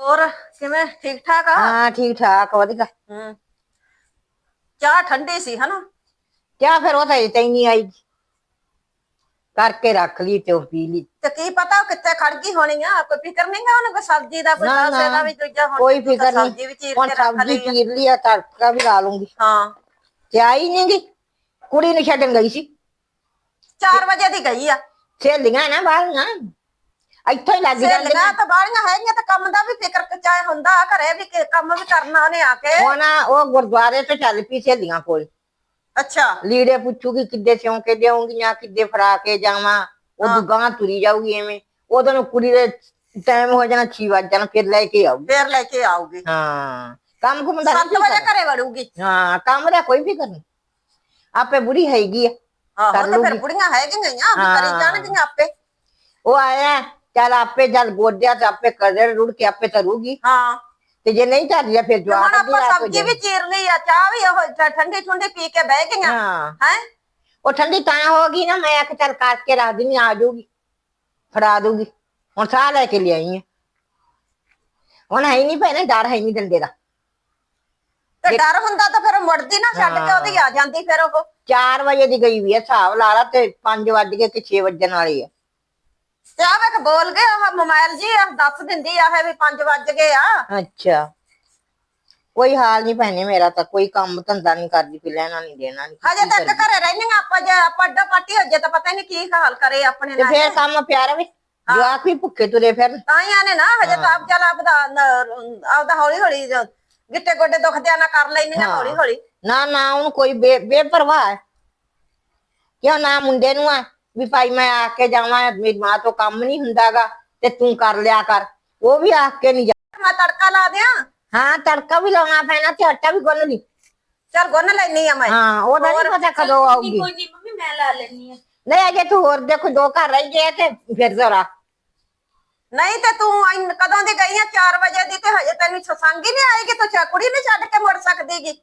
ਹੋਰ ਕਿਵੇਂ? ਠੀਕ ਠਾਕ ਆ? ਹਾਂ ਠੀਕ ਠਾਕ ਵਧੀਆ। ਹੂੰ। ਚਾਹ ਠੰਡੀ ਸੀ ਹਨਾ? ਕਿਆ ਫਿਰ ਉਹ ਤਾਂ ਅਜੇ ਤਾਈਂ ਨਹੀਂ ਆਈ। ਕਰਕੇ ਰੱਖ ਲਈ ਤੇ ਉਹ ਪੀ ਲਈ। ਤੇ ਕੀ ਪਤਾ ਉਹ ਕਿੱਥੇ ਖੜ ਗਈ ਹੋਣੀ ਆ? ਕੋਈ ਫਿਕਰ ਨਹੀਂ ਗਾ ਉਹਨੂੰ? ਕੋਈ ਸਬਜ਼ੀ ਦਾ ਕੋਈ ਨਾ, ਨਾ, ਦਾ ਵੀ ਦੂਜਾ ਹੁਣ ਕੋਈ ਫਿਕਰ ਸਬਜ਼ੀ ਵੀ ਨਹੀਂ। ਚੀਰ ਹੁਣ ਕੇ ਰੱਖ ਸਬਜ਼ੀ ਲਈ ਆ। ਚੀਰ ਲਈ ਆ ਤੜਕਾ ਵੀ ਲਾ ਲੂੰਗੀ। ਹਾਂ। ਤੇ ਆਈ ਨਹੀਂ ਗੀ? ਕੁੜੀ ਨੂੰ ਛੱਡਣ ਗਈ ਸੀ। 4 ਵਜੇ ਦੀ ਗਈ ਆ। ਸਹੇਲੀਆਂ ਨਾ ਬਾਹਲੀਆਂ ਇੱਥੋਂ ਹੀ ਲੱਗ ਜਾਂਦੇ ਸਹੇਲੀਆਂ ਤਾਂ ਬਾਹਲੀਆਂ ਹੈਗੀਆਂ ਤੇ ਕੰਮ ਦਾ ਵੀ ਫਿਕਰ ਚਾਹੇ ਹੁੰਦਾ ਘਰੇ ਵੀ ਕਿ ਕੰਮ ਵੀ ਕਰਨਾ ਉਹਨੇ ਆ ਕੇ। ਨਾ ਉਹ ਗੁਰਦੁਆਰੇ ਤੋਂ ਚੱਲ ਪਈ ਸਹੇਲੀਆਂ ਕੋਲ। ਅੱਛਾ। ਲੀੜੇ ਪੁੱਛੂਗੀ ਕਿੱਦੇ ਸਿਉਂ ਕੇ ਦੇਉਂਗੀਆਂ ਕਿੱਦੇ ਫੜਾ ਕੇ ਜਾਵਾਂ। ਉਹ ਦੁਗਾਂ ਤੁਰੀ ਜਾਊਗੀ ਐਵੇਂ। ਉਦੋਂ ਨੂੰ ਕੁੜੀ ਦੇ ਟਾਈਮ ਹੋ ਜਾਣਾ 6 ਵਜ ਜਾਣਾ ਫਿਰ ਲੈ ਕੇ ਆਊਗੀ। ਫੇਰ ਲੈ ਕੇ ਆਊਗੀ। ਹਾਂ। ਕੰਮ ਕੁਮ ਦਾ 7 ਵਜੇ ਘਰੇ ਵੜੂਗੀ। ਹਾਂ ਕੰਮ ਦਾ ਕੋਈ ਫਿਕਰ ਨਹੀਂ। ਆਪੇ ਬੁੜੀ ਹੈਗੀ ਆ। ਆਹੋ ਕਰ ਤੇ ਫਿਰ ਲੂਗੀ। ਬੁੜੀਆਂ ਹੈਗੀਆਂ ਹੀ ਆ ਵੀ ਕਰੀ ਹਾਂ। ਜਾਣਗੀਆਂ ਆਪੇ। ਉਹ ਆਇਆ ਚੱਲ ਆਪੇ ਜਦ ਗੋਡਿਆ ਤੇ ਆਪੇ ਕਦਰ ਰੁੜ ਕੇ ਆਪੇ ਤਰੂਗੀ ਹਾਂ। ਤੇ ਜੇ ਨਹੀਂ ਧਰਿਆ ਫਿਰ ਤੇ ਜਵਾਬ ਹੁਣ ਅੱਧੀ ਆਪਾਂ ਹੋ ਸਬਜ਼ੀ ਵੀ। ਚੀਰ ਲਈ ਆ ਚਾਹ ਵੀ ਉਹ ਠ- ਠੰਡੀ ਠੰਡੀ ਪੀ ਕੇ ਬਹਿ ਗਈਆਂ। ਹਾਂ। ਹੈ? ਉਹ ਠੰਡੀ ਤਾਂ ਹੋ ਗਈ ਨਾ ਮੈਂ ਆਖ ਚੱਲ ਕਰਕੇ ਰੱਖ ਦਿੰਦੀ ਆ ਜਾਊਗੀ ਫੜਾ ਦੂਗੀ। ਹੁਣ ਸਾਹ ਲੈ ਕੇ ਲਿਆਈ ਆ। ਹੁਣ ਹੈ ਹੀ ਨਹੀਂ ਭੈਣੇ ਡਰ ਹੈ ਨਹੀਂ ਦੰਦੇ ਦਾ। ਤੇ ਡਰ ਹੁੰਦਾ ਤਾਂ ਫਿਰ ਮੁੜਦੀ ਨਾ ਛੱਡ ਕੇ ਉਹਦੀ ਆ ਜਾਂਦੀ ਫਿਰ ਉਹ। 4 ਵਜੇ ਦੀ ਗਈ ਵੀ ਆ ਹਿਸਾਬ ਲਾ ਲਾ ਤੇ 5 ਵੱਜ ਕੇ ਕਿ 6 ਵੱਜਣ ਵਾਲੀ ਆ। ਤੇ ਆ ਵੇਖ ਬੋਲ ਗਏ ਉਹ ਮੋਬਾਈਲ ਜੀ ਆ ਦੱਸ ਦਿੰਦੀ ਆ ਇਹ ਵੀ 5 ਵੱਜ ਗਏ ਆ। ਅੱਛਾ। ਕੋਈ ਹਾਲ ਨਹੀਂ ਭੈਣੇ ਮੇਰਾ ਤਾਂ ਕੋਈ ਕੰਮ ਧੰਦਾ ਨਹੀਂ ਕਰਦੀ ਪਈ ਲੈਣਾ ਨਹੀਂ ਦੇਣਾ ਨਹੀਂ ਹਜੇ ਤੱਕ ਘਰੇ ਰਹਿੰਦੀਆਂ ਆਪਾਂ ਜੇ ਆਪਾਂ ਅੱਡਾ ਪਾਟੀ ਹੋ ਜੇ ਤਾਂ ਪਤਾ ਨਹੀਂ ਕੀ ਹਾਲ ਕਰੇ ਆਪਣੇ ਤੇ ਨਾਲ। ਫੇਰ ਕੰਮ ਪਿਆਰਾ ਵੀ ਜਵਾਕ ਵੀ ਭੁੱਖੇ ਤੁਰੇ ਫਿਰਨ। ਤਾਂ ਹੀ ਆਨੇ ਨਾ ਹਜੇ ਤਾਂ ਆਪ ਚੱਲ ਆਪਦਾ ਨ- ਆਪਦਾ ਹੌਲੀ ਹੌਲੀ ਜ- ਗਿੱਟੇ ਗੋਡੇ ਦੁਖਦਿਆਂ ਨਾ ਕਰ ਲੈਣੀਆਂ ਹਾਂ। ਹੌਲੀ ਹੌਲੀ ਨਾ ਨਾ ਉਹਨੂੰ ਕੋਈ ਬੇ ਬੇਪਰਵਾਹ ਹੈ। ਕਿਉਂ ਨਾ ਮੁੰਡੇ ਨੂੰ ਆ? ਵੀ ਭਾਈ ਮੈਂ ਆ ਕੇ ਜਾਵਾਂ ਮੇਰੀ ਮਾਂ ਤੋਂ ਕੰਮ ਨਹੀਂ ਹੁੰਦਾਗਾ ਤੇ ਤੂੰ ਕਰ ਲਿਆ ਕਰ। ਉਹ ਵੀ ਆ ਕੇ ਨਹੀਂ ਜਾ ਮੈਂ ਤੜਕਾ ਲਾ ਦਿਆਂ? ਹਾਂ ਤੜਕਾ ਵੀ ਲਾਉਣਾ ਪੈਣਾ ਤੇ ਆਟਾ ਵੀ ਗੁੰਨ ਲਈ। ਚੱਲ ਗੁੰਨ ਲੈਣੀ ਆ ਮੈਂ। ਹਾਂ ਉਹਦਾ ਨਹੀਂ ਪਤਾ ਕਦੋਂ ਆਊਗੀ। ਕੋਈ ਨਹੀਂ ਮੰਮੀ ਮੈਂ ਲਾ ਲੈਣੀ ਆ। ਨਹੀਂ ਅਜੇ ਤੂੰ ਹੋਰ ਦੇਖੋ ਦੋ ਘਰ ਰਹਿ ਗਏ ਤੇ ਫਿਰ ਜ਼ਰਾ। ਨਹੀਂ ਤੇ ਤੂੰ ਕਦੋਂ ਦੀ ਗਈ ਆ? 4 ਵਜੇ ਦੀ ਤੇ ਹਜੇ ਤੈਨੂੰ ਸਸੰਗ ਹੀ ਨਹੀਂ ਆਏਗੀ ਤੂੰ ਚਾ ਕੁੜੀ ਨਹੀਂ ਛੱਡ ਕੇ ਮੁੜ ਸਕਦੀਗੀ।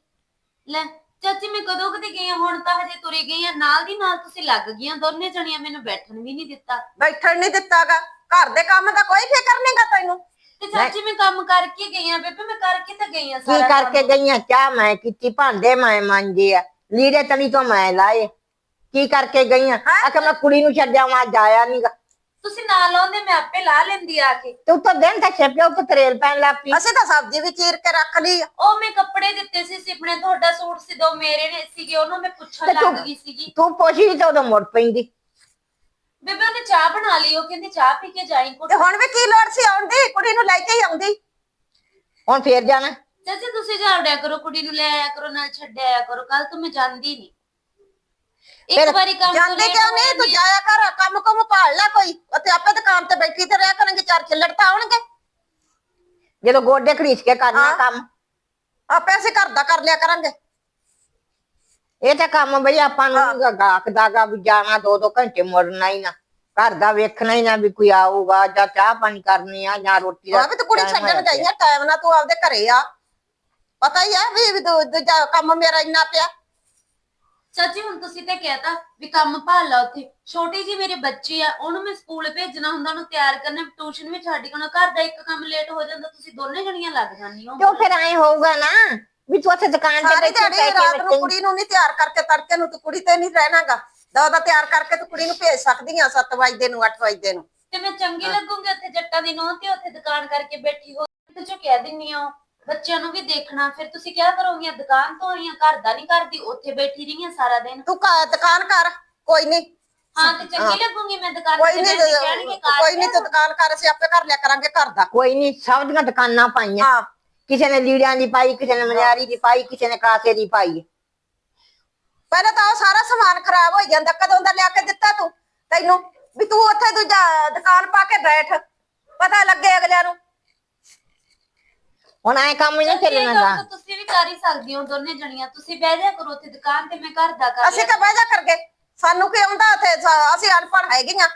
ਲੈ ਚਾਚੀ ਮੈਂ ਕਦੋਂ ਕਦੇ ਗਈ ਆ ਹੁਣ ਤਾਂ ਹਜੇ ਤੁਰੀ ਗਈ ਆ ਨਾਲ ਦੀ ਨਾਲ ਤੁਸੀਂ ਲੱਗ ਗਈਆਂ। ਦੋਨੇ ਜਣੀਆਂ ਮੈਨੂੰ ਬੈਠਣ ਵੀ ਨਹੀਂ ਦਿੱਤਾ। ਬੈਠਣ ਨਹੀਂ ਦਿੱਤਾਗਾ। ਘਰ ਦੇ ਕੰਮ ਦਾ ਕੋਈ ਫਿਕਰ ਨਹੀਂਗਾ ਤੈਨੂੰ। ਤੇ ਚਾਚੀ ਮੈਂ ਕੰਮ ਕਰਕੇ ਗਈ ਆ ਬੇਬੇ ਮੈਂ ਕਰਕੇ ਤਾਂ ਗਈ ਆ ਕੀ ਸਾਰਾ ਕਰਕੇ ਕੰਮ। ਗਈਆਂ ਚਾਹ ਮੈਂ ਕੀਤੀ ਭਾਂਡੇ ਮੈਂ ਮਾਂਜੇ ਆ। ਲੀੜੇ ਤਲੀ ਤੋਂ ਮੈਂ ਲਾਏ। ਕੀ ਕਰਕੇ ਗਈਆਂ ਆਖੇ ਮੈਂ ਕੁੜੀ ਨੂੰ ਛੱਡਿਆ ਮੈਂ ਅੱਜ ਆਇਆ ਨਹੀਂਗਾ ਤੁਸੀਂ ਨਾਲ ਆਉਂਦੇ ਮੈਂ ਆਪੇ ਲਾ ਲੈਂਦੀ ਆ ਕੇ। ਤੂੰ ਤਾਂ ਦਿਨ ਤੱਕ ਛੱਪਿਆ ਉੱਤੇ ਤਰੇਲ ਪੈਣ ਲੱਗ ਪਈ। ਅਸੀਂ ਤਾਂ ਸਬਜ਼ੀ ਵੀ ਚੀਰ ਕੇ ਰੱਖ ਲਈ ਆ। ਉਹ ਮੈਂ ਕੱਪੜੇ ਦਿੱਤੇ ਸੀ ਸਿਪਣੇ ਤੁਹਾਡਾ ਸੂਟ ਸੀ ਦੋ ਮੇਰੇ ਨੇ ਸੀਗੇ ਉਹਨੂੰ ਮੈਂ ਪੁੱਛਣ ਤੇ ਲੱਗ ਤੂੰ- ਗਈ ਸੀਗੀ। ਤੂੰ ਪੁੱਛੀ ਤਾਂ ਉਦੋਂ ਮੁੜ ਪੈਂਦੀ। ਬੇਬੇ ਉਹਨੇ ਚਾਹ ਬਣਾ ਲਈ ਉਹ ਕਹਿੰਦੀ ਚਾਹ ਪੀ ਕੇ ਜਾਈ ਕੁੜ ਤੇ ਹੁਣ ਵੀ ਕੀ ਲੋੜ ਸੀ ਆਉਣ ਦੀ? ਕੁੜੀ ਨੂੰ ਲੈ ਕੇ ਹੀ ਆਉਂਦੀ। ਹੁਣ ਫੇਰ ਜਾਣਾ। ਚਾਚੀ ਤੁਸੀਂ ਜਾਵੜਿਆ ਕਰੋ ਕੁੜੀ ਨੂੰ ਲੈ ਆਇਆ ਕਰੋ ਨਾਲ ਛੱਡ ਆਇਆ ਕਰੋ। ਕੱਲ ਤੋਂ ਮੈਂ ਜਾਂਦੀ ਨਹੀਂ ਇੱਕ ਵਾਰੀ ਕੰਮ ਜਾਂਦੀ late ਕਿਉਂ ਨਹੀਂ? ਤੂੰ। ਜਾਇਆ ਕਰ ਕੰਮ ਕੰਮ ਭਾਲ ਲੈ ਕੋਈ। ਉੱਥੇ ਆਪੇ ਦੁਕਾਨ ਤੇ ਬੈਠੀ ਤੇ ਰਹਿ ਕਰਾਂਗੇ ਚਾਰ ਛਿੱਲੜ ਤਾਂ ਆਉਣਗੇ। ਜਦੋਂ ਗੋਡੇ ਖਰੀਚ ਕੇ ਕਰਨਾ ਹਾਂ। ਕੰਮ। ਆਪੇ ਅਸੀਂ ਘਰ ਦਾ ਕਰ ਲਿਆ ਕਰਾਂਗੇ। ਇਹ ਤਾਂ ਕੰਮ ਬਈ ਆਪਾਂ ਨੂੰ ਗਾਕ ਦਾਗਾ ਵੀ ਜਾਣਾ ਦੋ ਦੋ ਘੰਟੇ ਮੁੜਨਾ ਹੀ ਨਾ। ਘਰ ਦਾ ਵੇਖਣਾ ਹੀ ਨਾ ਵੀ ਕੋਈ ਆਊਗਾ ਜਾਂ ਚਾਹ ਪਾਣੀ ਕਰਨੀ ਆ ਜਾਂ ਰੋਟੀ ਦਾ ਆ ਵੀ ਤੂੰ ਕੁੜੀ time ਛੱਡਣ ਹੋਇਆ ਗਈ ਆ ਟਾਈਮ ਨਾਲ ਤੂੰ ਆਪਦੇ ਘਰੇ ਆ। ਪਤਾ ਹੀ ਆ ਵੀ ਵੀ ਦੂ- ਦੂਜਾ ਕੰਮ ਮੇਰਾ ਇੰਨਾ ਪਿਆ। ਚਾਚੀ ਹੁਣ ਤੁਸੀਂ ਤੇ ਕਹਿਤਾ ਵੀ ਕੰਮ ਭਾਲ ਲਾ ਉੱਥੇ। ਛੋਟੀ ਜੀ ਮੇਰੀ ਬੱਚੀ ਆ ਉਹਨੂੰ ਮੈਂ ਸਕੂਲ ਭੇਜਣਾ ਹੁੰਦਾ ਉਹਨੂੰ ਤਿਆਰ ਕਰਨਾ। ਟਿਊਸ਼ਨ ਵੀ ਛੱਡ ਕੇ ਆਉਣਾ। ਘਰ ਦਾ ਇੱਕ ਕੰਮ ਲੇਟ ਹੋ ਜਾਂਦਾ ਤੁਸੀਂ ਦੋਨੇ ਜਣੀਆਂ ਲੱਗ ਜਾਂਦੀਆਂ ਤੇ ਉਹ ਫਿਰ ਐ ਹੋਊਗਾ ਨਾ? ਵੀ ਤੂੰ ਉੱਥੇ ਦੁਕਾਨ ਤੇ ਸਾਰੀ ਬੈਠੀ ਦਿਹਾੜੀ ਰਾਤ ਨੂੰ। ਕੁੜੀ ਨੂੰ ਨਹੀਂ ਤਿਆਰ ਕਰਕੇ ਤੜਕੇ ਨੂੰ ਤੂੰ ਕੁੜੀ ਤੇ ਨਹੀਂ ਰਹਿਣਾਗਾ। ਦਾ ਦਾ ਤਿਆਰ ਕਰਕੇ ਤੂੰ ਕੁੜੀ ਨੂੰ ਭੇਜ ਸਕਦੀ ਆ 7 ਵਜੇ ਨੂੰ 8 ਵਜੇ ਨੂੰ। ਤੇ ਮੈਂ ਚੰਗੀ ਲੱਗੂਗੀ ਉੱਥੇ ਜੱਟਾਂ ਦੀ ਨੋਹ ਤੇ ਉੱਥੇ ਦੁਕਾਨ ਕਰਕੇ ਬੈਠੀ ਹੋ ਤੇ ਜੋ ਕਹਿ ਦਿੰਨੀ ਆ ਉਹ, ਬੱਚਿਆਂ ਨੂੰ ਵੀ ਦੇਖਣਾ ਫਿਰ ਤੁਸੀਂ ਕਿਆ ਕਰੋਗੀਆਂ? ਦੁਕਾਨ ਤੋਂ ਆਈਆਂ ਘਰ ਦਾ ਨਹੀਂ ਕਰਦੀ ਉੱਥੇ ਬੈਠੀ ਰਹੀਆਂ ਸਾਰਾ ਦਿਨ। ਤੂੰ ਘਰ ਦੁਕਾਨ ਕਰ ਕੋਈ ਨਹੀਂ ਹਾਂ ਤੇ ਚੰਗੀ ਲੱਗੂਗੀ ਮੈਂ ਦੁਕਾਨ ਕੋਈ ਤੇ ਨਹੀਂ ਬੈਠ ਕੇ ਕਹਿਣਗੇ ਕਾਰ ਕੋਈ ਨਹੀਂ ਤੂੰ ਦੁਕਾਨ ਕਰ ਅਸੀਂ ਆਪੇ ਕਰ ਲਿਆ ਕਰਾਂਗੇ ਘਰ ਦਾ। ਕੋਈ ਨਹੀਂ ਸਭ ਦੀਆਂ ਦੁਕਾਨਾਂ ਪਾਈਆਂ। ਹਾਂ। ਕਿਸੇ ਨੇ ਲੀੜਿਆਂ ਦੀ ਪਾਈ ਕਿਸੇ ਨੇ ਮਨਿਆਰੀ ਦੀ ਪਾਈ ਕਿਸੇ ਨੇ ਕਾਸੇ ਦੀ ਪਾਈ। ਪਹਿਲਾਂ ਤਾਂ ਉਹ ਸਾਰਾ ਸਮਾਨ ਖਰਾਬ ਹੋ ਜਾਂਦਾ ਕਦੋਂ ਦਾ ਲਿਆ ਕੇ ਦਿੱਤਾ ਤੂੰ? ਤੈਨੂੰ ਵੀ ਤੂੰ ਉੱਥੇ ਦੂਜਾ ਦੁਕਾਨ ਪਾ ਕੇ ਬੈਠ। ਪਤਾ ਲੱਗੇ ਅਗਲਿਆਂ ਨੂੰ। ਹੁਣ ਐ ਕੰਮ ਨਹੀਂ ਤਾਂ ਤੁਸੀਂ ਵੀ ਕਰ ਹੀ ਸਕਦੇ ਹੋ ਦੋਨੇ ਜਣੀਆਂ। ਤੁਸੀਂ ਬਹਿ ਜਾ ਕਰੋ ਉੱਥੇ ਦੁਕਾਨ ਤੇ ਮੈਂ ਘਰ ਦਾ ਕਰ ਅਸੀਂ ਤਾਂ ਬਹਿ ਜਾ ਕਰਗੇ ਸਾਨੂੰ ਕੀ ਆਉਂਦਾ ਉੱਥੇ? ਸ- ਅਸੀਂ ਅਨਪੜ੍ਹ ਹੈਗੀਆਂ।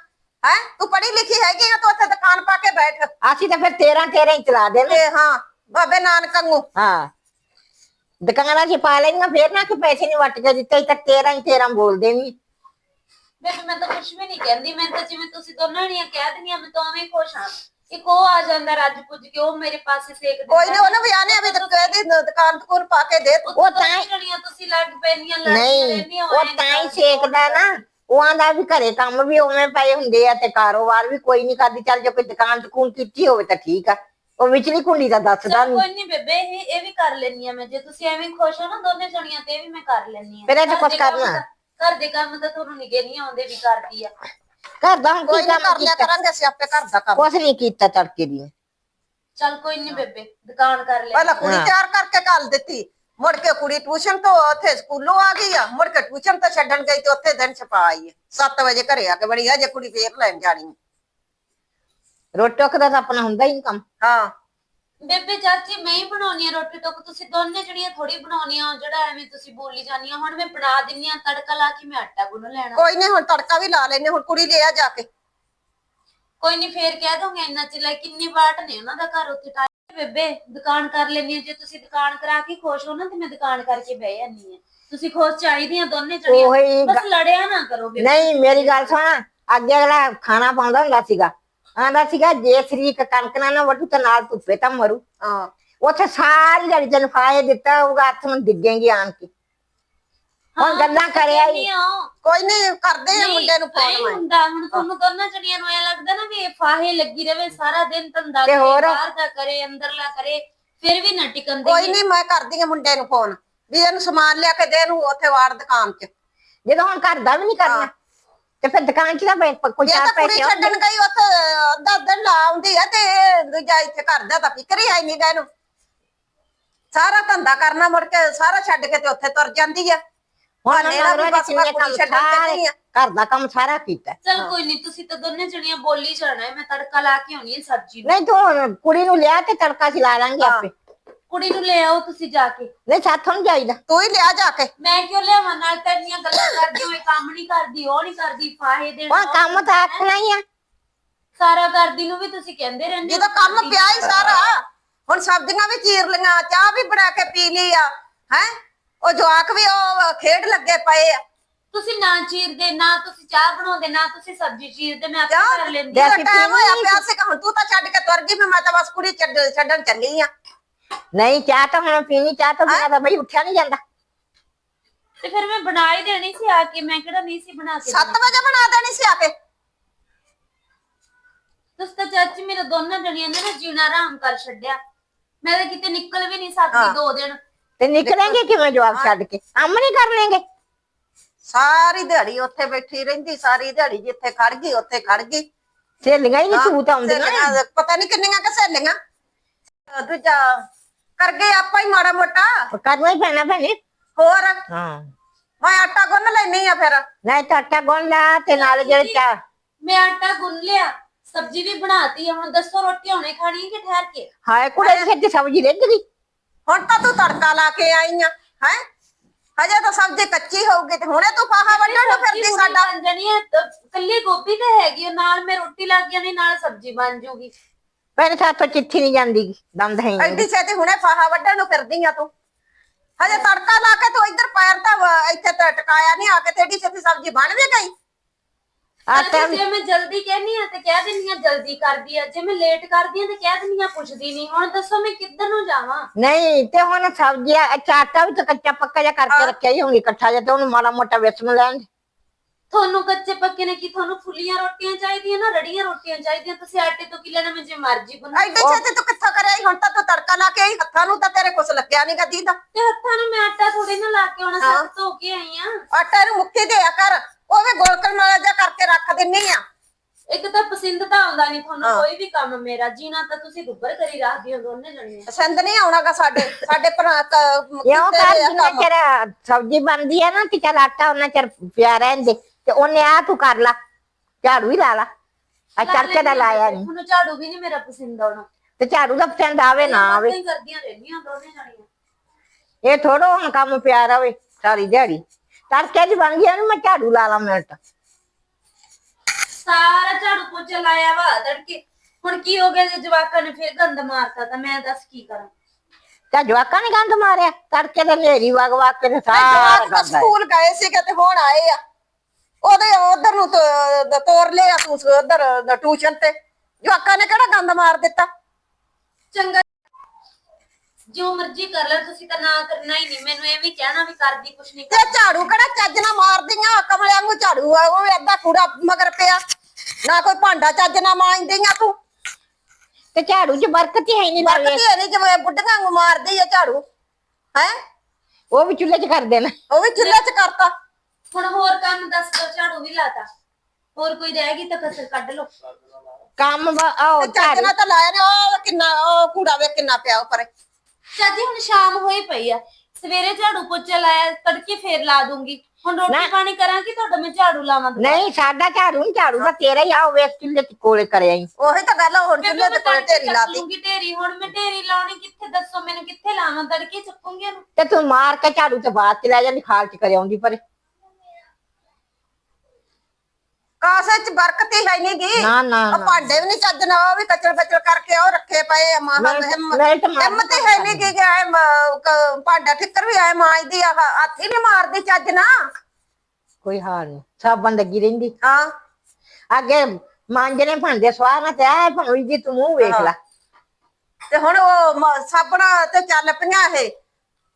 ਹੈ? ਤੂੰ ਪੜ੍ਹੀ ਲਿਖੀ ਹੈਗੀ ਆ ਤੂੰ ਉੱਥੇ ਦੁਕਾਨ ਪਾ ਕੇ ਬੈਠ। ਅਸੀਂ ਤਾਂ ਫਿਰ 13 13 ਹੀ ਚਲਾ ਦੇਣੇ। ਤੇ ਹਾਂ ਬਾਬੇ ਨਾਨਕ ਨੂੰ ਹਾਂ। ਦੁਕਾਨਾਂ 'ਚ ਪਾ ਲੈਣੀਆਂ ਫੇਰ ਨਾ ਕਿ ਪੈਸੇ ਨਹੀਂ ਵੱਟ ਕੇ ਦਿੱਤੇ ਤਾਂ 13 ਹੀ 13 ਬੋਲਦੇ ਨਹੀਂ ਮੈਂ ਤਾਂ ਕੁਝ ਵੀ ਨਹੀਂ ਕਹਿੰਦੀ ਮੈਂ ਤਾਂ ਜਿਵੇਂ ਤੁਸੀਂ ਦੋਨਾਂ ਜਣੀਆਂ ਕਹਿ ਦਿੰਦੀਆਂ ਮੈਂ ਤਾਂ ਉਵੇਂ ਹੀ ਖੁਸ਼ ਹਾਂ। ਇੱਕ ਉਹ ਆ ਜਾਂਦਾ ਰੱਜ ਪੁੱਜ ਕੇ ਉਹ ਮੇਰੇ ਪਾਸੇ ਸੇਕ ਦਿੰਦਾ। ਕੋਈ ਨਹੀਂ ਉਹਨੂੰ ਵੀ ਆਨੇ ਵੀ ਇਹਦੀ ਦੁਕਾਨ ਦੁਕਾਨ ਪਾ ਕੇ ਦੇ। ਤੂੰ ਉਹ ਤਾਂ ਹੀ- ਜਣੀਆਂ ਤੁਸੀਂ ਲੱਗ ਪੈਣੀਆਂ ਲੜਦੀਆਂ ਨਹੀਂ ਰਹਿੰਦੀਆਂ ਉਹ ਐਂ ਤਾਂ ਹੀ ਸੇਕਦਾ ਨਾ। ਉਹ ਆਂਦਾ ਵੀ ਘਰੇ ਕੰਮ ਵੀ ਉਵੇਂ ਪਏ ਹੁੰਦੇ ਆ ਤੇ ਕਾਰੋਬਾਰ ਵੀ ਕੋਈ ਨਹੀਂ ਕਰਦੀ। ਚੱਲ ਜੇ ਕੋਈ ਦੁਕਾਨ ਦੁਕਾਨ ਕੀਤੀ ਹੋਵੇ ਤਾਂ ਠੀਕ ਆ। ਉਹ ਵਿਚਲੀ ਕੁੰਡੀ ਦਾ ਦੱਸਦਾ ਚੱਲ ਨਹੀਂ ਕੋਈ ਨਹੀਂ ਬੇਬੇ ਇਹ ਇਹ ਵੀ ਕਰ ਲੈਣੀ ਆ ਮੈਂ। ਜੇ ਤੁਸੀਂ ਐਵੇਂ ਖੁਸ਼ ਹੋ ਨਾ ਦੋਨੇ ਜਣੀਆਂ ਤੇ ਇਹ ਵੀ ਮੈਂ ਕਰ ਲੈਣੀ ਆ। ਫਿਰ ਇਹ 'ਚ ਘਰ ਕੁਛ ਦੇ ਕੰਮ ਕਰਨਾ। ਤਾਂ- ਘਰ ਦੇ ਕੰਮ ਤਾਂ ਤੁਹਾਨੂੰ ਨਿਗੇ ਨਹੀਂ ਆਉਂਦੇ ਵੀ ਕਰਦੀ ਆ। ਘਰ ਦਾ ਹੁਣ ਕੋਈ ਕੀ ਕੰਮ ਕਰ ਲਿਆ ਕੀਤਾ ਕਰਾਂਗੇ ਅਸੀਂ ਆਪੇ ਘਰ ਦਾ ਕੰਮ ਕੁਛ ਨਹੀਂ ਕੀਤਾ ਤੜਕੇ ਦੀ। ਚੱਲ ਕੋਈ ਨਹੀਂ ਬੇਬੇ ਦੁਕਾਨ ਕਰ ਲੈ ਪਹਿਲਾਂ ਕੁੜੀ ਹਾਂ। ਤਿਆਰ ਕਰਕੇ ਕੱਲ ਦਿੱਤੀ। ਮੁੜ ਕੇ ਕੁੜੀ ਟਿਊਸ਼ਨ ਤੋਂ ਉੱਥੇ ਸਕੂਲੋਂ ਆ ਗਈ ਆ। ਮੁੜ ਕੇ ਟਿਊਸ਼ਨ ਤੋਂ ਛੱਡਣ ਗਈ ਤੇ ਉੱਥੇ ਦਿਨ ਛਪਾ ਆਈ ਹੈ 7 ਵਜੇ ਘਰੇ ਆ ਕੇ ਬੜੀ ਅਜੇ ਕੁੜੀ ਫੇਰ ਲੈਣ ਜਾਣੀ। ਰੋਟੀ ਦਾ ਤਾਂ ਆਪਣਾ ਹੁੰਦਾ ਹੀ ਨੀ ਕੰਮ। ਹਾਂ। ਬੇਬੇ ਚਾਚੀ ਮੈਂ ਹੀ ਬਣਾਉਣੀ ਆ ਰੋਟੀ ਟੁੱਕ ਤੁਸੀਂ ਦੋਨੇ ਜਣੀਆਂ ਥੋੜੀ ਬਣਾਉਣੀਆਂ ਜਿਹੜਾ ਐਵੇਂ ਤੁਸੀਂ ਬੋਲੀ ਜਾਂਦੀਆਂ ਹੁਣ ਮੈਂ ਬਣਾ ਦਿੰਨੀ ਆ ਤੜਕਾ ਲਾ ਕੇ ਮੈਂ ਆਟਾ ਗੁੰਨ ਲੈਣਾ। ਕੋਈ ਨਹੀਂ ਹੁਣ ਤੜਕਾ ਵੀ ਲਾ ਲੈਨੇ ਹੁਣ ਕੁੜੀ ਲੈ ਆ ਜਾ ਕੇ। ਕੋਈ ਨਹੀਂ ਫੇਰ ਕਹਿ ਦੋਗੇ ਇੰਨਾ ਚਿਲਾ ਕਿੰਨੀ ਬਾਟ ਨੇ ਉਹਨਾਂ ਦਾ ਘਰ ਉੱਥੇ ਟਾਈ। ਬੇਬੇ ਦੁਕਾਨ ਕਰ ਲੈਣੀ ਆ ਜੇ ਤੁਸੀਂ ਦੁਕਾਨ ਕਰਾ ਕੇ ਖੁਸ਼ ਹੋ ਨਾ ਤੇ ਮੈਂ ਦੁਕਾਨ ਕਰਕੇ ਬਹਿ ਜਾਨੀ ਆ। ਤੁਸੀਂ ਖੁਸ਼ ਚਾਹੀਦੀਆਂ ਦੋਨੇ ਜਣੀਆਂ ਉਹੀ ਬਸ ਲੜਿਆ ਨਾ ਕਰੋ ਬੇਬੇ। ਨਹੀਂ ਮੇਰੀ ਗੱਲ ਸੁਣ ਅੱਗੇ ਅਗਲਾ ਖਾਣਾ ਪਾਉਂਦਾ ਹੁੰਦਾ ਸੀਗਾ। ਆਂਦਾ ਸੀਗਾ ਜੇ ਸ਼ਰੀਕ ਕਣਕ ਨਾ ਨਾ ਵੱਢੂ ਤਾਂ ਨਾਲ ਧੁੱਪੇ ਤਾਂ ਮਰੂ। ਹਾਂ। ਉੱਥੇ ਸਾਰੀ ਜੜੀ ਜਨ ਫਾਇ ਦਿੱਤਾ ਉਹ ਹੱਥ ਨੂੰ ਡਿੱਗੇਗੀ ਆਣ ਕੇ। ਹੁਣ ਗੱਲਾਂ ਕਰਿਆ ਹੀ। ਕੋਈ ਨਹੀਂ ਕਰਦੇ ਆ ਮੁੰਡੇ ਨੂੰ ਫੋਨ ਮੈਂ। ਹੁੰਦਾ ਹੁਣ ਤੁਹਾਨੂੰ ਦੋਨਾਂ ਜਣੀਆਂ ਨੂੰ ਐ ਲੱਗਦਾ ਨਾ ਵੀ ਇਹ ਫਾਹੇ ਲੱਗੀ ਰਵੇ ਸਾਰਾ ਦਿਨ ਧੰਦਾ ਕਰੇ ਹੋਰ? ਬਾਹਰ ਦਾ ਕਰੇ ਅੰਦਰਲਾ ਕਰੇ ਫਿਰ ਵੀ ਨਾ ਟਿਕਣ ਕੋਈ ਨਹੀਂ ਮੈਂ ਕਰਦੀ ਆ ਮੁੰਡੇ ਨੂੰ ਫੋਨ ਵੀ ਇਹਨੂੰ ਸਮਾਨ ਲਿਆ ਕੇ ਦੇ ਇਹਨੂੰ ਉੱਥੇ ਵਾੜ ਦੁਕਾਨ 'ਚ। ਜਦੋਂ ਹੁਣ ਘਰ ਦਾ ਵੀ ਨਹੀਂ ਕਰਨਾ। ਤੇ ਫਿਰ ਦੁਕਾਨ 'ਚ ਤਾਂ ਪੈ- ਪ- ਕੋਈ ਜੇ ਚਾਰ ਤਾਂ ਕੁੜੀ ਪੈਸੇ ਛੱਡਣ ਗਈ ਉੱਥੇ ਅੱਧਾ ਦਿਨ ਲਾ ਆਉਂਦੀ ਆ ਤੇ ਦੂਜਾ ਇੱਥੇ ਘਰ ਦਾ ਤਾਂ ਫਿਕਰ ਹੀ ਆਈ ਨਹੀਂ ਗਾ ਇਹਨੂੰ ਸਾਰਾ ਧੰਦਾ ਕਰਨਾ ਮੁੜ ਕੇ ਸਾਰਾ ਛੱਡ ਕੇ ਤੇ ਉੱਥੇ ਤੁਰ ਜਾਂਦੀ ਆ। ਹੁਣ ਹਾਲੇ ਨਾ ਵੀ ਬਸ ਮੈਂ ਕੁੜੀ ਛੱਡਣ ਚੱਲੀ ਆ। ਘਰ ਦਾ ਕੰਮ ਸਾਰਾ ਕੀਤਾ। ਚਲ ਕੋਈ ਨਹੀਂ ਤੁਸੀਂ ਤਾਂ ਦੋਨੇ ਜਣੀਆਂ ਬੋਲੀ ਜਾਣਾ ਹੈ ਮੈਂ ਤੜਕਾ ਲਾ ਕੇ ਆਉਣੀ ਹੈ ਸਬਜ਼ੀ ਨੂੰ। ਨਹੀਂ ਤੂੰ ਹੁਣ ਕੁੜੀ ਨੂੰ ਲਿਆ ਤੇ ਤੜਕਾ ਸਿਲਾ ਲਾਂਗੇ ਆਪੇ। ਕੁੜੀ ਨੂੰ ਲੈ ਆਓ ਤੁਸੀਂ ਜਾ ਕੇ। ਨਹੀਂ ਸਾਥੋਂ ਨੀ ਜਾਈਦਾ। ਤੂੰ ਹੀ ਲਿਆ ਜਾ ਕੇ। ਮੈਂ ਕਿਉਂ ਲਿਆਵਾਂ? ਨਾਲ ਤਾਂ ਇੰਨੀਆਂ ਗੱਲਾਂ ਕਰਦੀ ਹੋਏ ਕੰਮ ਨਹੀਂ ਕਰਦੀ ਉਹ ਨਹੀਂ ਕਰਦੀ ਫਾਹੇ ਦੇਣ ਉਹ ਕੰਮ ਤਾਂ ਆਖਣਾ ਹੀ ਆ। ਸਾਰਾ ਕਰਦੀ ਨੂੰ ਵੀ ਤੁਸੀਂ ਕਹਿੰਦੇ ਰਹਿੰਦੇ ਜਦੋਂ ਕੰਮ ਪਿਆ ਹੀ ਸਾਰਾ। ਹੁਣ ਸਬਜ਼ੀਆਂ ਵੀ ਚੀਰ ਲਈਆਂ ਚਾਹ ਵੀ ਬਣਾ ਕੇ ਪੀ ਲਈ ਆ ਹੈ? ਉਹ ਜਵਾਕ ਵੀ ਉਹ ਖੇਡ ਲੱਗੇ ਪਏ ਆ। ਤੁਸੀਂ ਨਾ ਚੀਰਦੇ ਨਾ ਤੁਸੀਂ ਚਾਹ ਬਣਾਉਂਦੇ ਨਾ ਤੁਸੀਂ ਸਬਜ਼ੀ ਚੀਰਦੇ ਮੈਂ ਆਪੇ ਕਰ ਲੈਂਦੀ ਦੇ- ਟਾਈਮ ਹੋਇਆ ਪਿਆ ਸੀ ਹੁਣ ਤੂੰ ਤਾਂ ਛੱਡ ਕੇ ਤੁਰ ਗਈ ਮੈਂ ਤਾਂ ਬਸ ਕੁੜੀ ਛੱਡ ਛੱਡਣ ਚੱਲੀ ਆ। ਨਹੀਂ ਚਾਹ ਤਾਂ ਹੁਣ ਪੀਣੀ ਚਾਹ ਤੋਂ ਬਿਨਾਂ ਤਾਂ ਬਈ ਉੱਠਿਆ ਨਹੀਂ ਜਾਂਦਾ। ਤੇ ਫਿਰ ਮੈਂ ਬਣਾ ਹੀ ਦੇਣੀ ਸੀ ਆ ਕੇ ਮੈਂ ਕਿਹੜਾ ਨਹੀਂ ਸੀ ਬਣਾ ਕੇ 7 ਵਜੇ ਬਣਾ ਦੇਣੀ ਸੀ ਆ ਕੇ ਤੁਸੀਂ ਤਾਂ ਚਾਚੀ ਮੇਰੇ ਦੋਨਾਂ ਜਣੀਆਂ ਨੇ ਨਾ ਜੀਣਾ ਆਰਾਮ ਕਰ ਛੱਡਿਆ। ਮੈਂ ਤਾਂ ਕਿਤੇ ਨਿਕਲ ਵੀ ਨਹੀਂ ਸਕਦੀ। ਦੋ ਦਿਨ। ਤੇ ਨਿਕਲਾਂਗੇ ਕਿਵੇਂ ਜਵਾਬ ਛੱਡ ਕੇ? ਕੰਮ ਨਹੀਂ ਕਰ ਲੈਂਗੇ? ਸਾਰੀ ਦਿਹਾੜੀ ਉੱਥੇ ਬੈਠੀ ਰਹਿੰਦੀ ਸਾਰੀ ਦਿਹਾੜੀ ਜਿੱਥੇ ਖੜ ਗਈ ਉੱਥੇ ਖੜ ਗਈ। ਸਹੇਲੀਆਂ ਹੀ ਨਹੀਂ ਸੂਤ ਆਉਂਦੀਆਂ। ਸਹੇਲੀਆਂ, ਪਤਾ ਨਹੀਂ ਕਿੰਨੀਆਂ ਕਿ ਸਹੇਲੀਆਂ। ਅਹ ਦੂਜਾ ਕਰ ਗਏ ਆਪਾਂ ਹੀ ਮਾੜਾ ਮੋਟਾ। ਕਰਨਾ ਹੀ ਪੈਣਾ ਭੈਣੇ। ਹੋਰ? ਹਾਂ। ਮੈਂ ਆਟਾ ਗੁੰਨ ਲੈਣੀ ਆ ਫਿਰ। ਨਹੀਂ ਤਾਂ ਆਟਾ ਗੁੰਨ ਲਾ ਤੇ ਨਾਲ ਜਿਹੜੇ ਚਾਹ ਮੈਂ ਆਟਾ ਗੁੰਨ ਲਿਆ ਸਬਜ਼ੀ ਵੀ ਬਣਾਤੀ ਆ ਹੁਣ ਦੱਸੋ ਰੋਟੀ ਹੁਣੇ ਖਾਣੀ ਹੈ ਕਿ ਠਹਿਰ ਕੇ? ਹਾਏ ਕੁੜੇ ਤੇ ਸਬਜ਼ੀ ਰਿੱਝ ਗਈ। ਹੁਣ ਤਾਂ ਤੂੰ ਤੜਕਾ ਲਾ ਕੇ ਆਈ ਆ ਹੈ? ਹਜੇ ਤਾਂ ਸਬਜ਼ੀ ਕੱਚੀ ਹੋਊਗੀ ਤੇ ਹੁਣੇ ਤੂੰ ਫਾਹਾ ਵੱਢਣ ਨੂੰ ਫਿਰਦੀ ਸਾਡਾ। ਬਣ ਜਾਣੀ ਕੱਲੀ ਗੋਭੀ ਤਾਂ ਹੈਗੀ ਨਾਲ ਮੈਂ ਰੋਟੀ ਲੱਗ ਜਾਣੀ ਨਾਲ ਸਬਜ਼ੀ ਬਣ ਜਾਊਗੀ ਭੈਣੇ ਸਾਥੋਂ ਚਿੱਠੀ ਨਹੀਂ ਜਾਂਦੀ ਦੰਦ ਹੈ। ਐਡੀ ਛੇਤੀ ਹੁਣੇ ਫਾਹਾ ਵੱਢਣ ਨੂੰ ਫਿਰਦੀ ਆ ਤੂੰ। ਹਜੇ ਤੜਕਾ ਲਾ ਕੇ ਤੂੰ ਇੱਧਰ ਪੈਰ ਤਾਂ ਵ- ਇੱਥੇ ਤਾਂ ਟਿਕਾਇਆ ਨਹੀਂ ਆ ਕੇ ਤੇ ਏਡੀ ਛੇਤੀ ਸਬਜ਼ੀ ਬਣ ਵੀ ਗਈ। ਆਟਾ ਜੇ ਮੈਂ ਜਲਦੀ ਕਹਿਨੀ ਆ ਤੇ ਕਹਿ ਦਿੰਨੀ ਆ ਜਲਦੀ ਕਰਦੀ ਆ। ਜੇ ਮੈਂ ਲੇਟ ਕਰਦੀ ਆ ਤੇ ਕਹਿ ਦਿੰਨੀ ਆ ਪੁੱਛਦੀ ਨਹੀਂ। ਹੁਣ ਦੱਸੋ ਮੈਂ ਕਿੱਧਰ ਨੂੰ ਜਾਵਾਂ? ਨਹੀਂ ਤੇ ਹੁਣ ਸਬਜ਼ੀ ਅੱਛਾ ਆਟਾ ਵੀ ਤਾਂ ਕੱਚਾ ਪੱਕਾ ਜਿਹਾ ਕਰਕੇ ਰੱਖਿਆ ਹੀ ਹੋਣੀ ਇਕੱਠਾ ਜਿਹਾ ਤੇ ਉਹਨੂੰ ਮਾੜਾ ਮੋਟਾ ਵੇਸਣ ਲੈਣ ਤੁਹਾਨੂੰ ਕੱਚੇ ਪੱਕੇ ਨੇ ਕੀ ਤੁਹਾਨੂੰ ਫੁੱਲੀਆਂ ਰੋਟੀਆਂ ਚਾਹੀਦੀਆਂ ਨਾ ਰੜੀਆਂ ਰੋਟੀਆਂ ਚਾਹੀਦੀਆਂ ਤੁਸੀਂ ਆਟੇ ਤੋਂ ਕੀ ਲੈਣਾ ਮੈਂ ਜੇ ਮਰਜ਼ੀ ਬਣਾ ਐਡੀ ਛੇਤੀ ਤੂੰ ਕਿੱਥੋਂ ਕਰਿਆ ਈ? ਹੁਣ ਤਾਂ ਤੂੰ ਤੜਕਾ ਲਾ ਕੇ ਆਈ ਹੱਥਾਂ ਨੂੰ ਤਾਂ ਤੇਰੇ ਕੁਛ ਲੱਗਿਆ ਨਹੀਂ ਗੱਦੀ ਦਾ ਤੇ ਹੱਥਾਂ ਨੂੰ ਮੈਂ ਆਟਾ ਥੋੜੀ ਨਾ ਲਾ ਕੇ ਆਉਣਾ ਹਾਂ। ਸੱਤ ਧੋ ਕੇ ਆਈ ਆ ਆਟਾ ਨੂੰ ਮੁੱਠੀ ਦਿਆ ਕਰ ਉਹ ਵੀ ਗੋਲਕਲ ਮਾਲਾ ਜਿਹਾ ਕਰਕੇ ਰੱਖ ਦਿੰਨੀ ਆ ਇੱਕ ਤਾਂ ਪਸੰਦ ਤਾਂ ਆਉਂਦਾ ਨਹੀਂ ਤੁਹਾਨੂੰ। ਕੋਈ ਵੀ ਕੰਮ ਮੇਰਾ ਜੀਣਾ ਤਾਂ ਤੁਸੀਂ ਦੁੱਬਰ ਕਰੀ ਰੱਖਦੇ ਹੋ ਦੋਨੇ ਜਣੀਆਂ ਪਸੰਦ ਨਹੀਂ ਆਉਣਾਗਾ ਸਾਡੇ ਸਾਡੇ ਭਰਾ ਕ- ਕਿਉਂ ਕੀਤੇ ਕਰ ਹੋਏ ਆ ਜਿੰਨਾ ਕੰਮ। ਚਿਰ ਸਬਜ਼ੀ ਬਣਦੀ ਹੈ ਨਾ ਤੇ ਚੱਲ ਆਟਾ ਉਹਨਾਂ ਚਿਰ ਪਿਆ ਰਹਿੰਦੇ ਤੇ ਉਹਨੇ ਆ ਤੂੰ ਕਰ ਲਾ ਝਾੜੂ ਹੀ ਲਾ ਲਾ। ਆ ਚਰਕੇ ਦਾ ਲਾਇਆ ਨਹੀਂ ਤੁਹਾਨੂੰ ਝਾੜੂ ਵੀ ਨਹੀਂ ਮੇਰਾ ਪਸੰਦ ਆਉਣਾ। ਤੇ ਝਾੜੂ ਦਾ ਪਸੰਦ ਆਵੇ ਨਾ ਆਵੇ। ਏਦਾਂ ਹੀ ਕਰਦੀਆਂ ਰਹਿੰਦੀਆਂ ਦੋਨੇ ਜਣੀਆਂ। ਇਹ ਥੋੜੋ ਹੁਣ ਕੰਮ ਪਿਆ ਰਵੇ ਸਾਰੀ ਦਿਹਾੜੀ। ਤੜਕੇ ਦੀ ਬਣ ਗਿਆ ਨੂੰ ਮੈਂ ਝਾੜੂ ਲਾ ਲਾ ਮਿੰਟ। ਸਾਰਾ ਝਾੜੂ ਪੋਚਾ ਲਾਇਆ ਵਾ ਤੜਕੇ। ਹੁਣ ਕੀ ਹੋ ਗਿਆ ਜੇ ਜਵਾਕਾਂ ਨੇ ਫਿਰ ਗੰਦ ਮਾਰਤਾ ਤਾਂ ਮੈਂ ਦੱਸ ਕੀ ਕਰਾਂ? ਤਾਂ ਜਵਾਕਾਂ ਨੇ ਗੰਦ ਮਾਰਿਆ ਤੜਕੇ ਦਾ ਨੇਰੀ ਵਗ ਵਗ ਕੇ ਸਾਰਾ। ਸਕੂਲ ਗਏ ਸੀਗੇ ਤੇ ਹੁਣ ਆਏ ਆ। ਉਹਦੇ ਉਧਰ ਨੂੰ ਤ- ਤੋਰ ਲਿਆ ਤੂੰ ਉਧਰ ਟਿਊਸ਼ਨ ਤੇ। ਜਵਾਕਾਂ ਨੇ ਕਿਹੜਾ ਗੰਦ ਮਾਰ ਦਿੱਤਾ? ਚੰਗਾ। ਜੋ ਮਰਜ਼ੀ ਕਰ ਲੈ ਤੁਸੀਂ ਤਾਂ ਨਾ ਕਰਨਾ ਹੀ ਨਹੀਂ। ਮੈਨੂੰ ਇਹ ਵੀ ਕਹਿਣਾ ਵੀ ਕਰਦੀ ਕੁਛ ਨਹੀਂ ਤੇ ਝਾੜੂ ਕਿਹੜਾ ਚੱਜ ਨਾਲ ਮਾਰਦੀਆਂ? ਕਮਲਿਆਂ ਨੂੰ ਝਾੜੂ ਆ ਉਹ ਏਦਾਂ ਕੂੜਾ ਮਗਰ ਪਿਆ। ਨਾ ਕੋਈ ਭਾਂਡਾ ਚੱਜ ਨਾਲ ਮਾਂਜਦੀਆਂ ਤੂੰ। ਤੇ ਝਾੜੂ 'ਚ ਬਰਕਤ ਹੀ ਹੈ ਨਹੀਂ ਲਾਵੇ ਵਰਤਦੀ ਨਹੀਂ ਜਿਵੇਂ ਬੁੱਢੀਆਂ ਨੂੰ ਮਾਰਦੀ ਆ ਝਾੜੂ। ਹੈ? ਉਹ ਵੀ ਚੁੱਲ੍ਹੇ 'ਚ ਕਰ ਦੇਣਾ ਉਹ ਵੀ ਚੁੱਲ੍ਹੇ 'ਚ ਕਰਤਾ। ਹੁਣ ਹੋਰ ਕੰਮ ਦੱਸ ਦੋ ਝਾੜੂ ਵੀ ਲਾਤਾ ਹੋਰ ਕੋਈ ਰਹਿ ਗਈ ਤਾਂ ਕਸਰ ਕੱਢ ਲਓ। ਕੰਮ ਵਾ- ਤੇ ਚੱਜ ਨਾਲ ਤਾਂ ਲਾਇਆ ਨੇ ਉਹ ਕਿੰਨਾ ਉਹ ਕੂੜਾ ਵੇ ਕਿੰਨਾ ਪਿਆ ਉੱਪਰ। ਚਾਚੀ ਹੁਣ ਸ਼ਾਮ ਹੋਈ ਪਈ ਆ। ਸਵੇਰੇ ਝਾੜੂ ਪੋਚਾ ਲਾਇਆ ਤੜਕੇ ਫੇਰ ਲਾ ਦੂੰਗੀ। ਹੁਣ ਰੋਟੀ ਨਾ। ਪਾਣੀ ਕਰਾਂ ਕਿ ਤੁਹਾਡਾ ਮੈਂ ਝਾੜੂ ਲਾਵਾਂ? ਨਹੀਂ ਸਾਡਾ ਝਾੜੂ ਨੀ ਝਾੜੂ ਤਾਂ ਤੇਰਾ ਹੀ ਆ ਉਹ ਵੇਖ ਚੁੱਲ੍ਹੇ 'ਚ ਕੋਲੇ ਕਰਿਆ ਹੀ ਉਹੀ ਤਾਂ ਗੱਲ ਆ, ਹੁਣ ਚੁੱਲ੍ਹੇ ਤੇ ਕੋਲ ਢੇਰੀ ਲਾਤੀ। ਚੱਕੂੰਗੀ ਢੇਰੀ ਹੁਣ ਮੈਂ ਢੇਰੀ ਲਾਉਣੀ ਕਿੱਥੇ ਦੱਸੋ ਮੈਨੂੰ ਕਿੱਥੇ ਲਾਵਾਂ ਤੜਕੇ ਚੱਕੂੰਗੀ ਉਹਨੂੰ। ਤੇ ਤੂੰ ਮਾਰ ਕੇ ਝਾੜੂ ਤੇ ਬਾਅਦ ਚ ਲੈ ਜਾਂਦੀ ਖਾਲ ਚ ਕਰ ਆਉਂਦੀ ਪਰ। ਕਾਸੇ 'ਚ ਬਰਕਤ ਹੀ ਹੈ ਨਹੀਂ ਗੀ ਨਾ ਨਾ। ਉਹ ਨਾ ਭਾਂਡੇ ਵੀ ਨਹੀਂ ਚੱਜ ਨਾਲ ਉਹ ਵੀ ਕਚਰ ਬਚਰ ਕਰਕੇ ਉਹ ਰੱਖੇ ਪਏ ਆ ਮਾਂ ਮਾਂ ਹਿੰਮਤ ਹੀ ਹੈ ਨਹੀਂ ਕਿ ਐ ਭਾਂਡਾ ਠਿੱਕਰ ਵੀ ਐ ਮਾਂਜਦੀ ਆ ਹੱਥ ਹੀ ਨਹੀਂ ਮਾਰਦੀ ਚੱਜ ਕੋਈ ਹਾਲ ਨਹੀਂ ਸਾਬਣ ਲੱਗੀ ਰਹਿੰਦੀ। ਹਾਂ। ਅੱਗੇ ਮਾਂਜਣੇ ਭਾਂਡੇ ਸਵਾਹ ਨਾ ਤੇ ਆਏ ਭਾਵੇਂ ਜੀ ਤੂੰ ਮੂੰਹ ਵੇਖ ਲੈ। ਤੇ ਹੁਣ ਉਹ ਮ- ਸਾਬਣਾ ਤੇ ਚੱਲ ਪਈਆਂ ਇਹ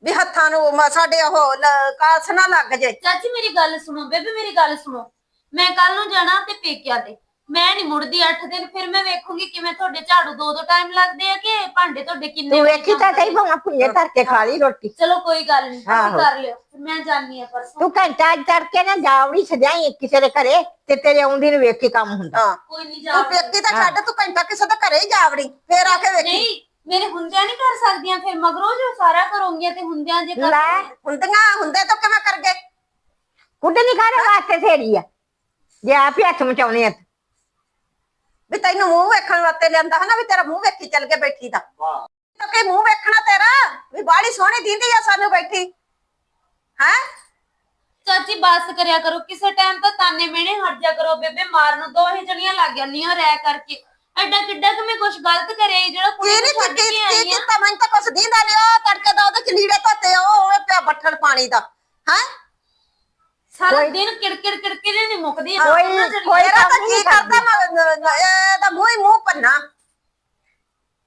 ਵੀ ਹੱਥਾਂ ਨੂੰ ਮ- ਸਾਡੇ ਉਹ ਲ- ਕਾਸ ਨਾ ਲੱਗ ਜੇ। ਚਾਚੀ ਮੇਰੀ ਗੱਲ ਸੁਣੋ ਬੇਬੇ ਮੇਰੀ ਗੱਲ ਸੁਣੋ। ਮੈਂ ਕੱਲ ਨੂੰ ਜਾਣਾ ਤੇ ਪੇਕਿਆਂ ਤੇ। ਮੈਂ ਨਹੀਂ ਮੁੜਦੀ 8 ਦਿਨ ਫਿਰ ਮੈਂ ਵੇਖੂੰਗੀ ਕਿਵੇਂ ਤੁਹਾਡੇ ਝਾੜੂ ਦੋ ਦੋ ਟਾਈਮ ਲੱਗਦੇ ਆ ਕਿ ਭਾਂਡੇ ਤੁਹਾਡੇ ਕਿੰਨੇ ਤੂੰ ਵੇਖੀ ਤਾਂ ਸਹੀ ਭਾਵੇਂ ਭੁੰਜੇ ਧਰ ਕੇ ਖਾ ਲਈ ਰੋਟੀ। ਚਲੋ ਕੋਈ ਗੱਲ ਨਹੀਂ ਆਹੋ। ਕਰ ਲਿਓ ਮੈਂ ਜਾਣੀ ਆ ਪਰਸੋਂ। ਤੂੰ ਘੰਟਾ ਤੜਕੇ ਨਾ ਜਾਵੜੀ ਸਜਾਈ ਕਿਸੇ ਦੇ ਘਰੇ ਤੇ ਤੇਰੇ ਆਉਂਦੀ ਨੂੰ ਵੇਖ ਕੇ ਕੰਮ ਹੁੰਦਾ। ਹਾਂ। ਕੋਈ ਨਹੀਂ ਤੂੰ ਜਾ ਪੇਕੀ ਤਾਂ ਛੱਡ ਤੂੰ ਘੰਟਾ ਕਿਸੇ ਦੇ ਘਰੇ ਹੀ ਜਾਵੜੀ ਫੇਰ ਆ ਕੇ ਵੇਖੀ। ਨਹੀਂ ਮੇਰੇ ਹੁੰਦਿਆਂ ਨਹੀਂ ਕਰ ਸਕਦੀਆਂ ਫਿਰ ਮਗਰੋਂ ਜੋ ਸਾਰਾ ਕਰੋਗੀਆਂ ਤੇ ਹੁੰਦਿਆਂ ਜੇ ਕਰ ਲੈ। ਹੁੰਦੀਆਂ ਹੁੰਦੇ ਤਾਂ ਕਿਵੇਂ ਕਰ ਗਏ ਕੁੱਡ ਨਹੀਂ ਖਾਣੇ ਵਾਸਤੇ ਸੇੜੀ ਆ? ਜੇ ਆਪ ਹੀ ਹੱਥ ਮਚਾਉਣੇ ਆ। ਵੀ ਤੈਨੂੰ ਮੂੰਹ ਵੇਖਣ ਵਾਸਤੇ ਲਿਆਂਦਾ ਹਨਾ ਵੀ ਤੇਰਾ ਮੂੰਹ ਵੇਖੀ ਚੱਲ ਕੇ ਬੈਠੀ ਦਾ। ਤਾਂ ਕਿ ਮੂੰਹ ਵੇਖਣਾ ਤੇਰਾ ਵੀ ਬਾਹਲੀ ਸੋਹਣੀ ਦਿੰਦੀ ਆ ਸਾਨੂੰ ਬੈਠੀ। ਹੈ? ਚਾਚੀ ਬਾਸ ਕਰਿਆ ਕਰੋ ਕਿਸੇ ਟਾਈਮ ਤਾਂ ਤਾਨੇ ਮੇਣੇ ਹਟ ਜਾ ਕਰੋ ਬੇਬੇ ਮਾਰਨ ਦੋਹੇ ਜਣੀਆਂ ਲੱਗ ਜਾਂਦੀਆਂ ਰਹਿ ਕਰਕੇ। ਐਡਾ ਕਿੱਡਾ ਕਿ ਮੈਂ ਕੁਝ ਗਲਤ ਕਰਿਆ ਈ ਜਿਹੜਾ ਕੁੜੀ ਨੂੰ ਨਹੀਂ ਛੱਡ ਕੇ ਕੀ ਆਈ ਆ। ਕੀਤਾ ਮੈਨੂੰ ਤਾਂ ਕੁਛ ਦੀਂਦਾ ਨਹੀਂ ਉਹ ਤੜਕੇ ਦਾ ਉਹਦੇ ਚ ਲੀੜੇ ਧੋਤੇ ਉਹ ਉਹ ਪਿਆ ਬੱਠਲ ਪਾਣੀ ਦਾ। ਹੈ? ਸਾਰਾ ਦਿਨ ਕਿੜਕਿੜ ਕਿੜਕਿੜ ਨਹੀਂ ਮੁੱਕਦੀ ਕੋਈ-। ਕੋਈ ਮੇਰਾ ਤਾਂ ਕਰਦਾ ਮੈਂ ਇਹਦਾ ਮੂੰਹ ਹੀ ਮੂੰਹ ਪੰਨਾ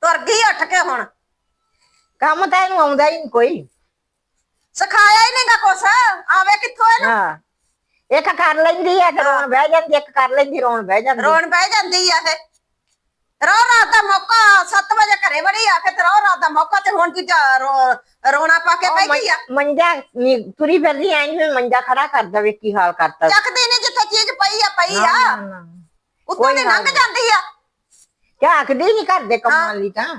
ਤੁਰ ਗਈ ਉੱਠ ਕੇ ਹੁਣ। ਕੰਮ ਤਾਂ ਇਹਨੂੰ ਆਉਂਦਾ ਹੀ ਨਹੀਂ ਕੋਈ। ਸਿਖਾਇਆ ਹੀ ਨਹੀਂਗਾ ਕੁਛ। ਆਵੇ ਕਿੱਥੋਂ ਇਹਨੂੰ? ਹਾਂ। ਇੱਕ ਕਰ ਲੈਂਦੀ ਆ ਤੇ ਰੋਣ ਬਹਿ ਜਾਂਦੀ ਇੱਕ ਕਰ ਲੈਂਦੀ ਰੋਣ ਬਹਿ ਜਾਂਦੀ। ਰੋਣ ਬਹਿ ਜਾਂਦੀ ਆ ਇਹ। ਰੋ ਰਾਤ ਦਾ ਮੌਕਾ 7 ਵਜੇ ਘਰੇ ਵੜੀ ਆ ਕੇ ਤੇ ਰੋ ਰਾਤ ਦਾ ਮੌਕਾ ਤੇ ਹੁਣ ਦੂਜਾ ਰੋ- ਰੋਣਾ ਪਾ ਕੇ ਉਹ ਬਹਿ ਗਈ ਆ। ਮੰ- ਮੰਜਾ ਨੀ- ਤੁਰੀ ਫਿਰਦੀ ਐਂ ਜਿਵੇਂ ਮੰਜਾ ਖੜਾ ਕਰ ਦਵੇ ਕੀ ਹਾਲ ਕਰਤਾ ਚੱਕਦੀ ਨਹੀਂ ਜਿੱਥੇ ਚੀਜ਼ ਪਈ ਆ ਪਈ ਆ। ਉੱਤੋਂ ਕੋਈ ਦੀ ਗੱਲ ਲੰਘ। ਜਾਂਦੀ ਆ। ਝਾਕਦੀ ਨਹੀਂ ਕਰਦੇ ਕੰਮਾਂ ਲਈ ਤਾਂ।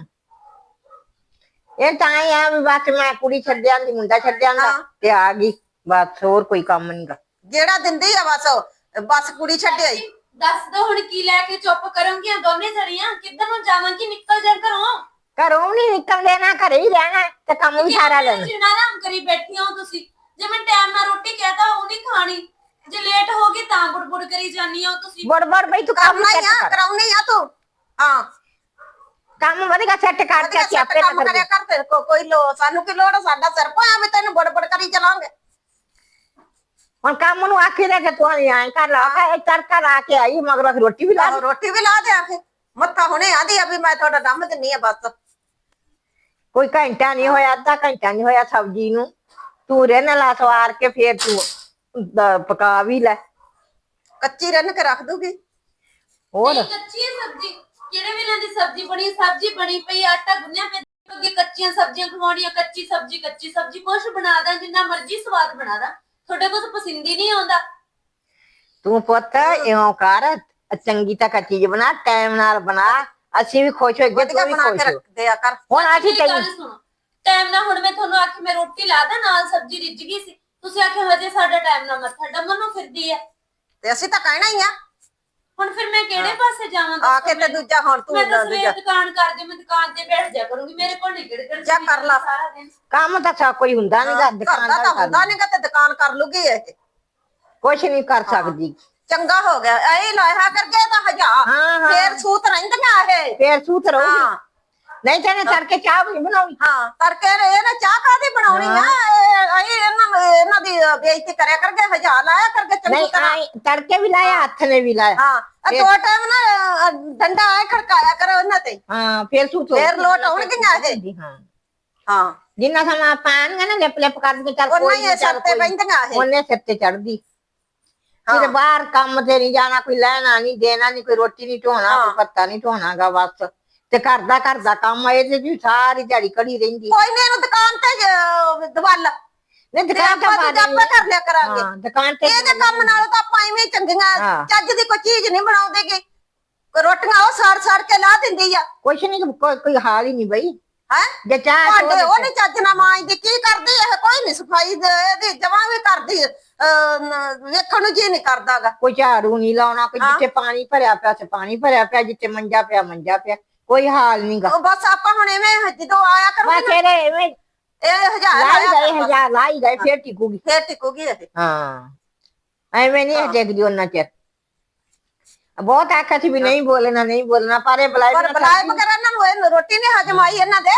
ਇਹ ਤਾਂ ਐਂ ਆ ਵੀ ਬਸ ਮੈਂ ਕੁੜੀ ਛੱਡਿਆਂ ਦੀ ਮੁੰਡਾ ਛੱਡਿਆਂ ਦਾ ਹਾਂ। ਤੇ ਆ ਗਈ ਬਸ ਹੋਰ ਕੋਈ ਕੰਮ ਨਹੀਂਗਾ ਜਿਹੜਾ ਦਿੰਦੀ ਆ ਬਸ ਉਹ, ਬਸ ਕੁੜੀ ਛੱਡਿਆ ਹੀ ਦੱਸ ਦੋ ਹੁਣ ਕੀ ਲੈ ਕੇ ਚੁੱਪ ਕਰੋਗੀਆਂ ਦੋਨੇ ਜਣੀਆਂ? ਕਿੱਧਰ ਨੂੰ ਜਾਵਾਂਗੀ? ਨਿਕਲ ਜਾ ਘਰੋਂ। ਘਰੋਂ ਨਹੀਂ ਨਿਕਲ ਦੇਣਾ ਘਰੇ ਹੀ ਰਹਿਣਾ ਤੇ ਕੰਮ ਵੀ ਸਾਰਾ ਲੈਣਾ ਜਿੰਨਾ ਆਰਾਮ ਕਰੀ ਬੈਠੀਆਂ ਹੋ ਤੁਸੀਂ? ਜੇ ਮੈਂ ਟਾਈਮ ਨਾਲ ਰੋਟੀ ਕਹਤਾ ਉਹ ਨਹੀਂ ਖਾਣੀ। ਜੇ ਲੇਟ ਹੋ ਗਈ ਤਾਂ ਬੁੜਬੁੜ ਕਰੀ ਜਾਨੀ ਹੋ ਤੁਸੀਂ। ਬੜ ਬੜ ਬਈ ਤੂੰ ਕੰਮ ਕਰਨਾ ਆ ਕਰ। ਕਰਾਉਣੀ ਆ ਤੂੰ। ਹਾਂ। ਕੰਮ ਵਧੀਆ ਸੈੱਟ ਕਰ ਕੇ ਆਪੇ ਕੰਮ ਨਾ ਕਰਿਆ ਕਰ ਕੋਈ ਲੋ ਸਾਨੂੰ ਕੀ ਲੋੜ ਆ, ਸਾਡਾ ਸਿਰ ਪਾਇਆ ਵੀ ਤੈਨੂੰ ਬੜਬੜ ਕਰੀ ਚਲਾਂਗੇ ਹੁਣ ਕੰਮ ਨੂੰ ਆਖੀ ਦੇ ਕਿ ਤੂੰ ਐਂ ਕਰ ਲਾ ਕਾ ਤੜਕਾ ਲਾ ਕੇ ਆਈ ਮਗਰ ਰੋਟੀ ਵੀ ਲਾ ਆਹੋ, ਰੋਟੀ ਵੀ ਲਾ ਦੇ ਆਖੇ। ਮੱਥਾ ਹੁਣੇ ਆਂਦੀ ਆ ਵੀ ਮੈਂ ਤੁਹਾਡਾ ਦਮ ਦਿੰਨੀ ਆ ਬਸ। ਕੋਈ ਘੰਟਾ ਨਹੀਂ ਹੋਇਆ ਅੱਧਾ ਘੰਟਾ ਨਹੀਂ ਹੋਇਆ ਸਬਜ਼ੀ ਨੂੰ। ਤੂੰ ਰਹਿਣ ਲਾ ਸਵਾਰ ਕੇ ਫੇਰ ਤੂੰ ਦ- ਪਕਾ ਵੀ ਲੈ। ਕੱਚੀ ਰੰਨ ਕੇ ਰੱਖ ਦੂਗੀ। ਹੋਰ? ਨਹੀਂ ਕੱਚੀ ਹੈ ਸਬਜ਼ੀ। ਕਿਹੜੇ ਵੇਲੇ ਦੀ ਸਬਜ਼ੀ ਬਣੀ? ਸਬਜ਼ੀ ਬਣੀ ਪਈ ਆਟਾ ਗੁੰਨਿਆ ਪਿਆ। ਅੱਗੇ ਕੱਚੀਆਂ ਸਬਜ਼ੀਆਂ ਖਵਾਉਣੀਆਂ ਕੱਚੀ ਸਬਜ਼ੀ ਕੱਚੀ ਸਬਜ਼ੀ। ਕੁਛ ਬਣਾ ਦਾਂ ਜਿੰਨਾ ਮਰਜ਼ੀ ਸਵਾਦ ਬਣਾ ਦਾਂ। ਤੁਹਾਡੇ ਕੋਲ ਤਾਂ ਪਸੰਦ ਹੀ ਨਹੀਂ ਆਉਂਦਾ। ਤੂੰ ਪੁੱਤ ਇਉਂ ਕਰ ਚੰਗੀ ਤਾਂ ਚੀਜ਼ ਬਣਾ ਟਾਈਮ ਨਾਲ ਬਣਾ। ਅਸੀਂ ਵੀ ਖੁਸ਼ ਹੋ ਗਏ ਵਧੀਆ ਤੂੰ ਵੀ ਬਣਾ ਖੁਸ਼ ਕੇ ਹੋ ਰੱਖ ਦਿਆ ਕਰ। ਹੁਣ ਅਸੀਂ ਮੇਰੀ ਗੱਲ ਤੈਨੂੰ ਸੁਣੋ ਟਾਈਮ ਨਾਲ ਹੁਣ ਮੈਂ ਤੁਹਾਨੂੰ ਆਖੀ ਮੈਂ ਰੋਟੀ ਲਾ ਦਾਂ ਨਾਲ ਸਬਜ਼ੀ ਰਿੱਝ ਗਈ ਸੀ। ਤੁਸੀਂ ਆਖੇ ਹਜੇ ਸਾਡਾ ਟਾਈਮ ਨਾਲ ਮੱਥਾ ਡੰਮਣ ਨੂੰ ਫਿਰਦੀ ਹੈ। ਤੇ ਅਸੀਂ ਤਾਂ ਕਹਿਣਾ ਹੀ ਆ। ਹੁਣ ਫਿਰ ਮੈਂ ਕਿਹੜੇ ਪਾਸੇ ਜਾਵਾਂ ਆ ਕੇ ਤੇ? ਦੂਜਾ ਹੁਣ ਤੂੰ ਮੈਂ ਤਾਂ ਦੂਜਾ। ਸਵੇਰ ਦੁਕਾਨ ਕਰਦੇ ਮੈਂ ਦੁਕਾਨ ਤੇ ਬੈਠ ਜਾ ਕਰੂੰਗੀ ਮੇਰੇ ਕੋਲ ਨਹੀਂ ਕਿੜਕੜ ਜਾ ਕਰ ਲਾ। ਸਾਰਾ ਦਿਨ। ਕੰਮ ਤਾਂ ਸਾ ਕੋਈ ਹੁੰਦਾ ਨਹੀਂ ਗਾ ਘਰ ਦੁਕਾਨ ਦਾ ਤਾਂ ਹੁੰਦਾ ਨਹੀਂਗਾ ਤੇ ਦੁਕਾਨ ਕਰ ਲੂਗੀ ਇਹ। ਕੁਛ ਨਹੀਂ ਕਰ ਸਕਦੀ। ਚੰਗਾ ਹੋ ਗਿਆ ਐ ਲਾਇਆ ਕਰਕੇ ਤਾਂ ਹਜਾ। ਫੇਰ ਸੂਤ ਰਹਿੰਦੀਆਂ ਇਹ। ਫੇਰ ਸੂਤ ਰਹੂਗੀ। ਨਹੀਂ ਤਾਂ ਇਹਨੇ ਤੜਕੇ ਚਾਹ ਵੀ ਨੀ ਬਣਾਉਣੀ। ਹਾਂ। ਕਰਕੇ ਇਹਨੇ ਚਾਹ ਕਾਦੀ ਬਣਾਉਣੀ ਆ? ਇਹ- ਇਹਨਾਂ ਨੂੰ- ਇਹਨਾਂ ਦੀ ਬੇਇੱਜ਼ਤੀ ਕਰਿਆ ਕਰਗੇ ਹਜਾ ਲਾਇਆ ਕਰਗੇ ਚੰਗੀ ਨਹੀਂ ਤਰ੍ਹਾਂ। ਆਏਂ ਤੜਕੇ ਵੀ ਲਾਇਆ ਹੱਥ ਨੇ ਵੀ ਲਾਇਆ। ਹਾਂ। ਆਹ ਦੋ ਟਾਈਮ ਨਾ ਅਹ, ਡੰਡਾ ਐ ਖੜਕਾਇਆ ਕਰੋ ਇਹਨਾਂ ਤੇ। ਹਾਂ ਫੇਰ ਤੋਂ ਫੇਰ ਲੋਟ ਆਉਣਗੀਆਂ ਇਹ। ਹਾਂ। ਹਾਂ। ਜਿੰਨਾ ਸਮਾਂ ਪਾਣਗੇ ਨਾ ਲਿਪ ਲਿਪ ਕਰਕੇ ਚੱਲ ਉਹਨਾਂ ਕੋਈ ਹੀ ਨੀ, ਇਹ ਸਿਰ ਤੇ ਕੋਈ ਨੀ। ਬਹਿੰਦੀਆਂ ਇਹ। ਉਹਨੇ ਸਿਰ ਤੇ ਚੜਦੀ ਹਾਂ। ਕਿਤੇ ਬਾਹਰ ਕੰਮ ਤੇ ਨਹੀਂ ਜਾਣਾ ਕੋਈ ਲੈਣਾ ਨਹੀਂ ਦੇਣਾ ਨਹੀਂ ਕੋਈ ਰੋਟੀ ਨਹੀਂ ਢੋਣਾ ਕੋਈ ਹਾਂ। ਪੱਤਾ ਨਹੀਂ ਢੋਣਾਗਾ ਬਸ। ਤੇ ਘਰ ਦਾ ਘਰ ਦਾ ਕੰਮ ਆ, ਇਹਦੇ ਵੀ ਸਾਰੀ ਦਿਹਾੜੀ ਕੜੀ ਰਹਿੰਦੀ। ਕੋਈ ਨਹੀਂ ਇਹਨੂੰ ਦੁਕਾਨ ਤੇ ਜ- ਦਵਲ। ਨਹੀਂ ਤੇ ਦੁਕਾਨ ਆਪਾਂ ਤੇ ਦੂਜਾ ਆਪੇ ਕਰ ਲਿਆ ਕਰਾਂਗੇ। ਹਾਂ ਦੁਕਾਨ ਤੇ ਇਹਦੇ ਕੰਮ ਨਾਲੋਂ ਤਾਂ ਆਪਾਂ ਐਵੇਂ ਚੰਗੀਆਂ। ਚੱਜ ਦੀ ਕੋਈ ਚੀਜ਼ ਨਹੀਂ ਬਣਾਉਂਦੇਗੇ। ਰੋਟੀਆਂ ਉਹ ਸੜ ਸੜ ਕੇ ਲਾ ਦਿੰਦੀ ਆ। ਕੁਛ ਨਹੀਂ ਕੋਈ ਹਾਲ ਹੀ ਨਹੀਂ ਬਈ। ਹੈ? ਜੇ ਚਾਹ ਉਹ ਨਹੀਂ ਚੱਜ ਨਾਲ ਮਾਂਜਦੀ ਕੀ ਕਰਦੀ ਇਹ? ਕੋਈ ਨਹੀਂ ਸਫ਼ਾਈ ਦੇ- ਜਮਾਂ ਵੀ ਕਰਦੀ ਨ- ਵੇਖਣ ਨੂੰ ਜੀ ਨਹੀਂ ਕਰਦਾਗਾ। ਕੋਈ ਝਾੜੂ ਨਹੀਂ ਲਾਉਣਾ ਕੋਈ। ਜਿੱਥੇ ਪਾਣੀ ਭਰਿਆ ਪਿਆ ਤੇ ਪਾਣੀ ਭਰਿਆ ਪਿਆ ਜਿੱਥੇ ਮੰਜਾ ਪਿਆ ਮੰਜਾ ਪਿਆ। ਕੋਈ ਹਾਲ ਨਹੀਂਗਾ ਬਸ ਆਪਾਂ ਹੁਣ ਐਵੇਂ ਜਦੋਂ ਆਇਆ ਬਸ ਕਰੂਗੇ ਇਹਦੇ ਐਵੇਂ ਇਹ ਹਜ਼ਾਰ ਲਾਈ ਆਇਆ ਗਏ ਕਰੂਗਾ। ਹਜ਼ਾਰ ਲਾਈ ਗਏ ਫੇਰ ਟਿਕੂਗੀ। ਫੇਰ ਟਿਕੂਗੀ ਇਹ। ਹਾਂ ਐਵੇਂ ਨਹੀਂ ਟਿਕਦੀ ਉਹਨਾਂ ਚਿਰ। ਬਹੁਤ ਆਖਿਆ ਸੀ ਵੀ ਨਹੀਂ ਬੋਲਣਾ ਨਹੀਂ ਬੋਲਣਾ ਪਰ ਇਹ ਬੁਲਾਏ ਪਰ ਬਲਾਏ ਮਗਰ ਇਹਨਾਂ ਨੂੰ ਇਹ ਰੋਟੀ ਨਹੀਂ ਹਜਮ ਆਈ ਇਹਨਾਂ ਦੇ।